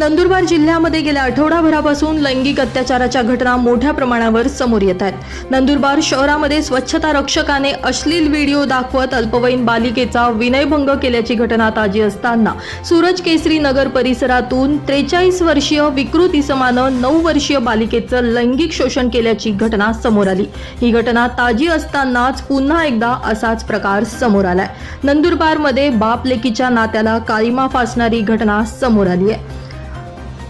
नंदुरबार जिल्ह्यामध्ये गेल्या आठवडाभरापासून लैंगिक अत्याचाराच्या घटना मोठ्या प्रमाणावर समोर येत आहेत. नंदुरबार शहरामध्ये स्वच्छता रक्षकाने अश्लील व्हिडिओ दाखवत अल्पवयीन बालिकेचा विनयभंग केल्याची घटना ताजी असताना सूरज केसरी नगर परिसरातून त्रेचाळीस वर्षीय विकृत इसमानं नऊ वर्षीय बालिकेचं लैंगिक शोषण केल्याची घटना समोर आली. ही घटना ताजी असतानाच पुन्हा एकदा असाच प्रकार समोर आलाय. नंदुरबारमध्ये बाप लेकीच्या नात्याला काळीमा फासणारी घटना समोर आली आहे.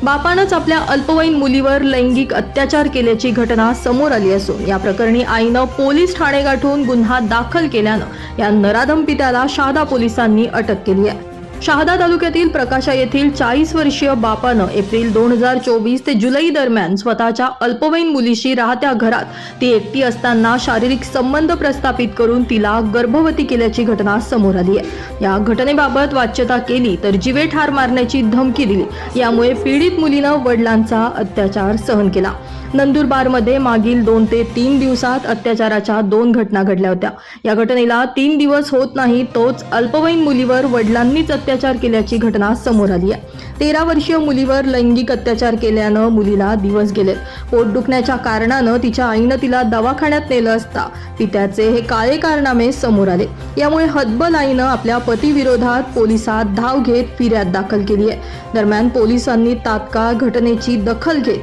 बापानंच आपल्या अल्पवयीन मुलीवर लैंगिक अत्याचार केल्याची घटना समोर आली असून या प्रकरणी आईनं पोलीस ठाणे गाठून गुन्हा दाखल केल्यानं या नराधम पित्याला शहादा पोलिसांनी अटक केली आहे. शहादा तालुक्यातील प्रकाशा येथील चाळीस वर्षीय बापानं एप्रिल दोन हजार चोवीस ते जुलै दरम्यान स्वतःच्या अल्पवयीन मुलीशी राहत्या घरात. ती एकटी असताना शारीरिक संबंध प्रस्थापित करून तिला गर्भवती केल्याची घटना समोर आली आहे. या घटनेबाबत वाच्यता केली तर जिवे ठार मारण्याची धमकी दिली. यामुळे पीडित मुलीनं वडिलांचा अत्याचार सहन केला. नंदुरबारमध्ये मागील दोन ते तीन दिवसात अत्याचाराच्या दोन घटना घडल्या होत्या. या घटनेला तीन दिवस होत नाही तोच अल्पवयीन मुलीवर वडिलांनीच अत्याचार केल्याची घटना समोर आली आहे. तेरा वर्षीय मुलीवर लैंगिक अत्याचार केल्यानं मुलीला दिवस गेले. पोट दुखण्याच्या कारणानं तिच्या आईनं तिला दवाखान्यात नेलं असता पित्याचे हे काळे कारनामे समोर आले. यामुळे हतबल आईनं आपल्या पतीविरोधात पोलिसात धाव घेत फिर्याद दाखल केली आहे. दरम्यान पोलिसांनी तात्काळ घटनेची दखल घेत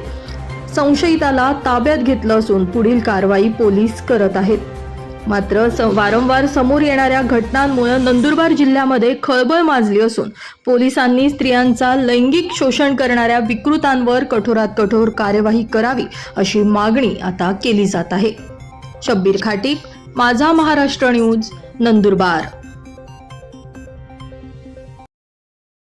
संशयिताला ताब्यात घेतलं असून पुढील कारवाई पोलीस करत आहेत. मात्र स वारंवार समोर येणाऱ्या घटनांमुळे नंदुरबार जिल्ह्यामध्ये खळबळ माजली असून पोलिसांनी स्त्रियांचा लैंगिक शोषण करणाऱ्या विकृतांवर कठोरात कठोर कार्यवाही करावी अशी मागणी आता केली जात आहे. शब्बीर खाटीक माझा महाराष्ट्र न्यूज नंदुरबार.